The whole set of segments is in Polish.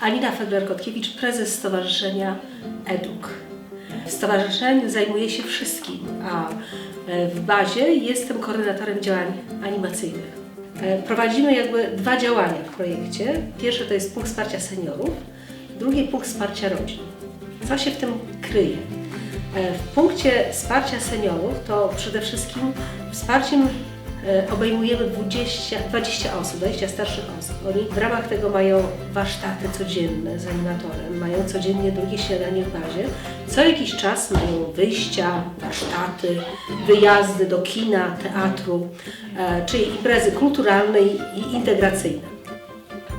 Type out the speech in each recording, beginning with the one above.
Anina Fegler-Kotkiewicz, prezes Stowarzyszenia EDUK. W zajmuję się wszystkim, a e, w bazie jestem koordynatorem działań animacyjnych. E, Prowadzimy jakby dwa działania w projekcie. Pierwsze to jest punkt wsparcia seniorów, drugi punkt wsparcia rodzin. Co się w tym kryje? E, W punkcie wsparcia seniorów to przede wszystkim wsparciem obejmujemy 20, 20 osób, 20 starszych osób. Oni w ramach tego mają warsztaty codzienne z animatorem, mają codziennie drugie śniadanie w bazie. Co jakiś czas mają wyjścia, warsztaty, wyjazdy do kina, teatru, e, czyli imprezy kulturalne i integracyjne.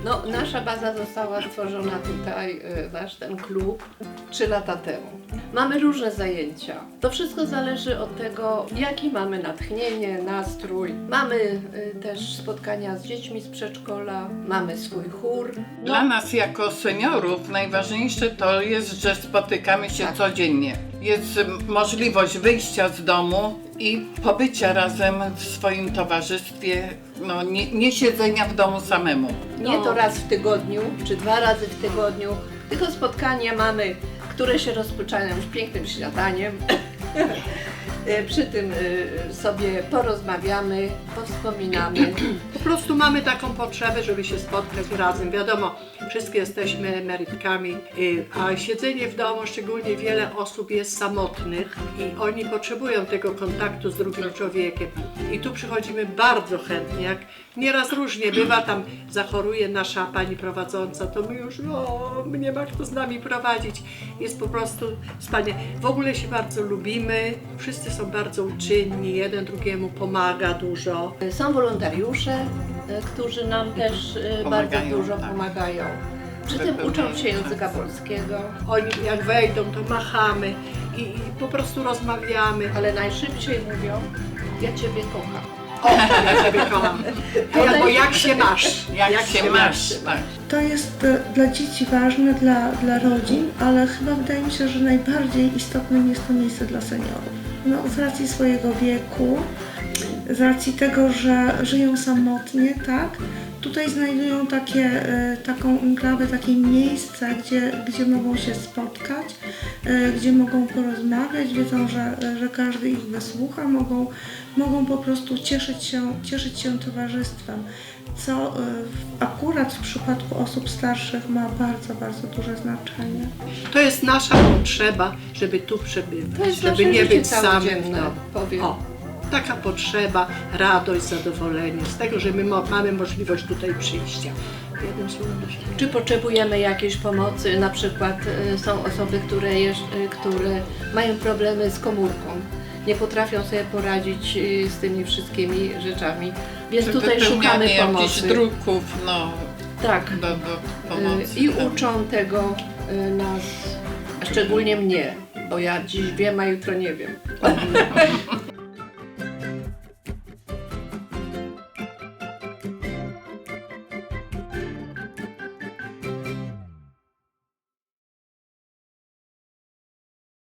No, nasza baza została stworzona tutaj, nasz ten klub, 3 lata temu. Mamy różne zajęcia. To wszystko zależy od tego, jaki mamy natchnienie, nastrój. Mamy y, też spotkania z dziećmi z przedszkola, mamy swój chór. Dla nas jako seniorów najważniejsze to jest, że spotykamy się Tak. codziennie. Jest m, możliwość wyjścia z domu i pobycia razem w swoim towarzystwie, no, nie, nie siedzenia w domu samemu. Nie No. to raz w tygodniu, czy dwa razy w tygodniu, tylko spotkania mamy, które się rozpoczynają już pięknym śniadaniem. Y, Przy tym y, sobie porozmawiamy, powspominamy. Po prostu mamy taką potrzebę, żeby się spotkać razem. Wiadomo, wszystkie jesteśmy emerytkami, y, a siedzenie w domu, szczególnie wiele osób jest samotnych i oni potrzebują tego kontaktu z drugim człowiekiem. I tu przychodzimy bardzo chętnie, jak nieraz różnie bywa, tam zachoruje nasza pani prowadząca, to my już, o, nie ma kto z nami prowadzić. Jest po prostu wspaniale. W ogóle się bardzo lubimy, wszyscy są bardzo uczynni, jeden drugiemu pomaga dużo. Są wolontariusze, y, którzy nam też bardzo Pomagają, dużo tak. pomagają. Przy tym uczą się języka polskiego, Oni jak wejdą, to machamy i, i po prostu rozmawiamy. ale najszybciej mówią, ja Ciebie kocham. O, kocham. Albo jak się masz? Jak, się masz, tak. To jest e, dla dzieci ważne, dla, dla rodzin, ale chyba wydaje mi się, że najbardziej istotnym jest to miejsce dla seniorów. No, z racji swojego wieku, z racji tego, że żyją samotnie, tak? Tutaj znajdują takie, e, taką enklawę, takie miejsce, gdzie, gdzie mogą się spotkać, gdzie mogą porozmawiać, wiedzą, że, że każdy ich wysłucha, mogą, mogą po prostu cieszyć się, cieszyć się towarzystwem co w- akurat w przypadku osób starszych ma bardzo, bardzo duże znaczenie. To jest nasza potrzeba, żeby tu przebywać, To jest żeby nie być samym w całodzienne, domu. powiem. O, taka potrzeba, radość, zadowolenie z tego, że my mo- mamy możliwość tutaj przyjścia. Czy potrzebujemy jakiejś pomocy? Na przykład y, są osoby, które, y, które mają problemy z komórką. Nie potrafią sobie poradzić y, z tymi wszystkimi rzeczami, więc Czy tutaj szukamy pomocy. druków, no, Tak. do, do pomocy. I tak. uczą tego nas, szczególnie mnie, bo ja dziś wiem, a jutro nie wiem.